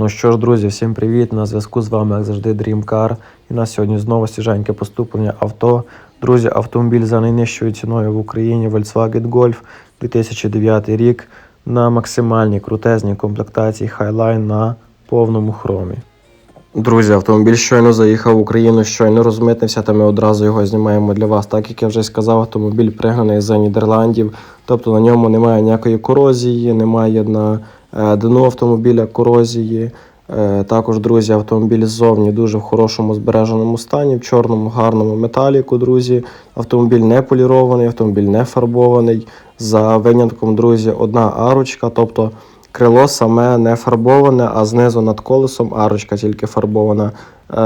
Ну що ж, друзі, всім привіт! На зв'язку з вами, як завжди, Dream Car. І на сьогодні знову свіженьке поступлення авто. Друзі, автомобіль за найнижчою ціною в Україні Volkswagen Golf 2009 рік на максимальній крутезній комплектації Highline на повному хромі. Друзі, автомобіль щойно заїхав в Україну, щойно розмитнився, та ми одразу його знімаємо для вас. Так як я вже сказав, автомобіль пригнаний з Нідерландів, тобто на ньому немає ніякої корозії, немає на е, дну автомобіля корозії. Е, Також, друзі, автомобіль ззовні дуже в хорошому збереженому стані, в чорному гарному металіку, друзі. Автомобіль не полірований, автомобіль не фарбований. За винятком, друзі, одна арочка, тобто крило саме не фарбоване, а знизу над колесом арочка тільки фарбована. Е,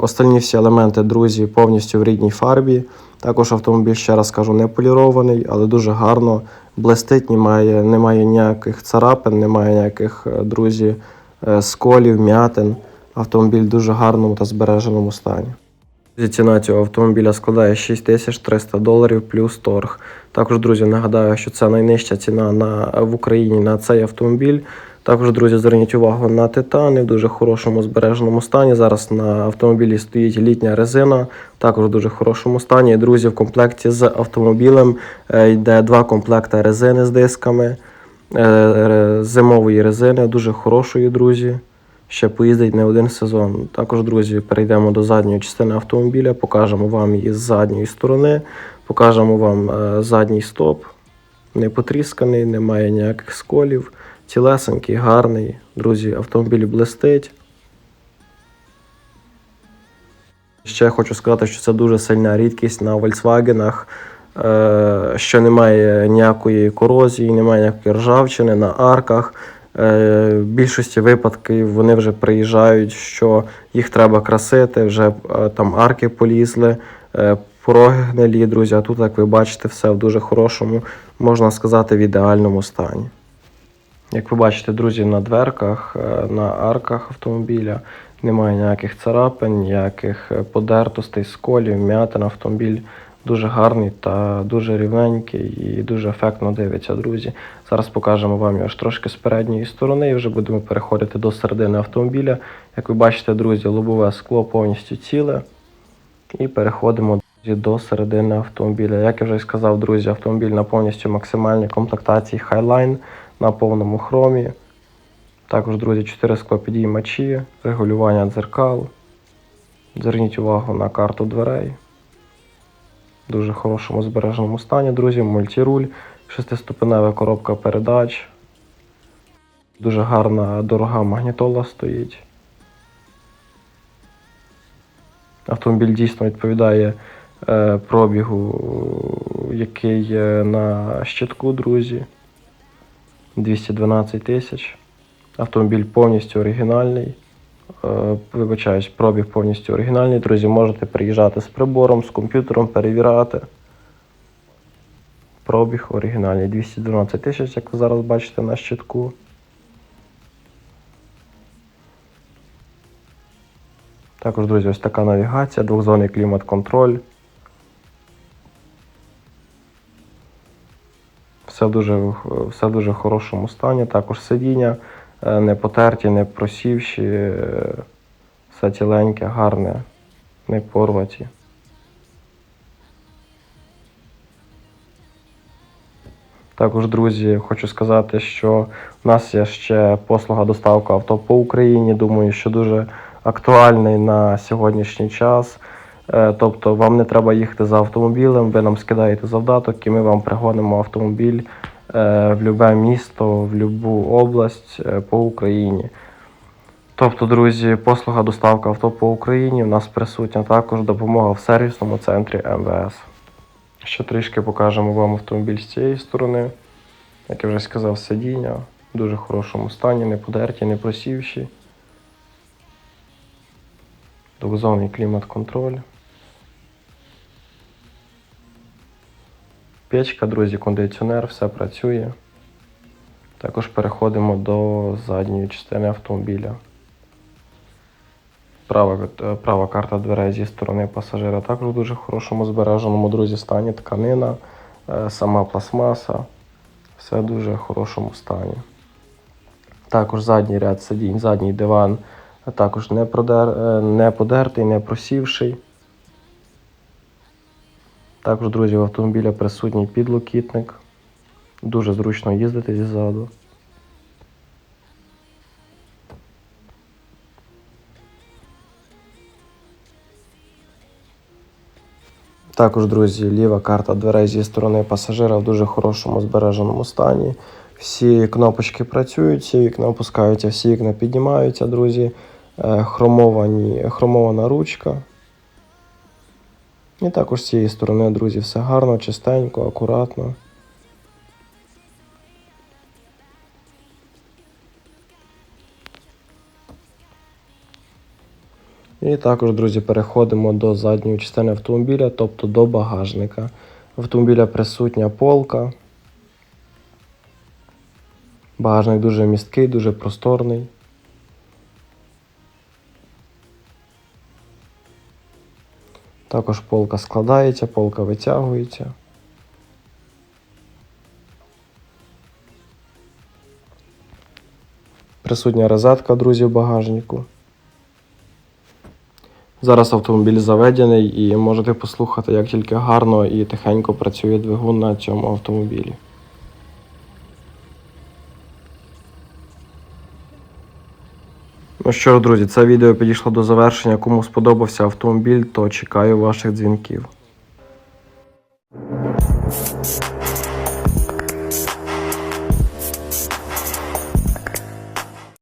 остальні всі елементи, друзі, повністю в рідній фарбі. Також автомобіль, ще раз кажу, не полірований, але дуже гарно блистить, немає, немає ніяких царапин, немає ніяких, е, друзі, е, сколів, м'ятин. Автомобіль в дуже гарному та збереженому стані. Ціна цього автомобіля складає 6300 доларів плюс торг. Також, друзі, нагадаю, що це найнижча ціна на, в Україні на цей автомобіль. Також, друзі, зверніть увагу на титани в дуже хорошому збереженому стані. Зараз на автомобілі стоїть літня резина, також в дуже хорошому стані. Друзі, в комплекті з автомобілем е, йде два комплекти резини з дисками, е, зимової резини, дуже хорошої, друзі ще поїздить не один сезон. Також, друзі, перейдемо до задньої частини автомобіля, покажемо вам її з задньої сторони, покажемо вам е, задній стоп. Не потрісканий, немає ніяких сколів, цілесенький, гарний. Друзі, автомобіль блистить. Ще хочу сказати, що це дуже сильна рідкість на Volkswagen, е, що немає ніякої корозії, немає ніякої ржавчини на арках. Е, В більшості випадків вони вже приїжджають, що їх треба красити, вже е, там арки полізли, е, пороги гнилі, друзі. А тут, як ви бачите, все в дуже хорошому, можна сказати, в ідеальному стані. Як ви бачите, друзі, на дверках, на арках автомобіля немає ніяких царапин, ніяких подертостей, сколів, м'ятин. Автомобіль дуже гарний та дуже рівненький і дуже ефектно дивиться, друзі. Зараз покажемо вам його трошки з передньої сторони і вже будемо переходити до середини автомобіля. Як ви бачите, друзі, лобове скло повністю ціле. І переходимо до середини автомобіля. Як я вже сказав, друзі, автомобіль на повністю максимальній комплектації Highline на повному хромі. Також, друзі, 4 склопідіймачі, регулювання дзеркал. Зверніть увагу на карту дверей. В дуже хорошому збереженому стані, друзі, мультируль, шестиступенева коробка передач. Дуже гарна дорога магнітола стоїть. Автомобіль дійсно відповідає е, пробігу, який є на щитку, друзі. 212 тисяч. Автомобіль повністю оригінальний. Е, Вибачаюсь, пробіг повністю оригінальний. Друзі, можете приїжджати з прибором, з комп'ютером, перевіряти. Пробіг оригінальний. 212 тисяч, як ви зараз бачите на щитку. Також, друзі, ось така навігація, двохзонний клімат-контроль. Все дуже, все в дуже хорошому стані. Також сидіння не потерті, не просівші, е, все ціленьке, гарне, не порваті. Також, друзі, хочу сказати, що в нас є ще послуга доставка авто по Україні. Думаю, що дуже актуальний на сьогоднішній час. Е, Тобто вам не треба їхати за автомобілем, ви нам скидаєте завдаток і ми вам пригонимо автомобіль е, в любе місто, в будь-яку область е, по Україні. Тобто, друзі, послуга доставка авто по Україні. У нас присутня також допомога в сервісному центрі МВС. Ще трішки покажемо вам автомобіль з цієї сторони. Як я вже сказав, сидіння в дуже хорошому стані, не подерті, не просівші. Двохзонний клімат-контроль. Печка, друзі, кондиціонер, все працює. Також переходимо до задньої частини автомобіля. Права, е, права карта дверей зі сторони пасажира також в дуже хорошому збереженому, друзі, стані тканина, е, сама пластмаса. Все в дуже хорошому стані. Також задній ряд сидінь, задній диван, також не, продер, е, не подертий, не просівший. Також, друзі, в автомобіля присутній підлокітник. Дуже зручно їздити ззаду. Також, друзі, ліва карта дверей зі сторони пасажира в дуже хорошому збереженому стані. Всі кнопочки працюють, всі вікна опускаються, всі вікна піднімаються, друзі. Е, Хромовані, хромована ручка. І також з цієї сторони, друзі, все гарно, чистенько, акуратно. І також, друзі, переходимо до задньої частини автомобіля, тобто до багажника. Автомобіля присутня полка. Багажник дуже місткий, дуже просторний. Також полка складається, полка витягується. Присутня розетка, друзі, в багажнику. Зараз автомобіль заведений і можете послухати, як тільки гарно і тихенько працює двигун на цьому автомобілі. Ну що, ж, друзі, це відео підійшло до завершення. Кому сподобався автомобіль, то чекаю ваших дзвінків.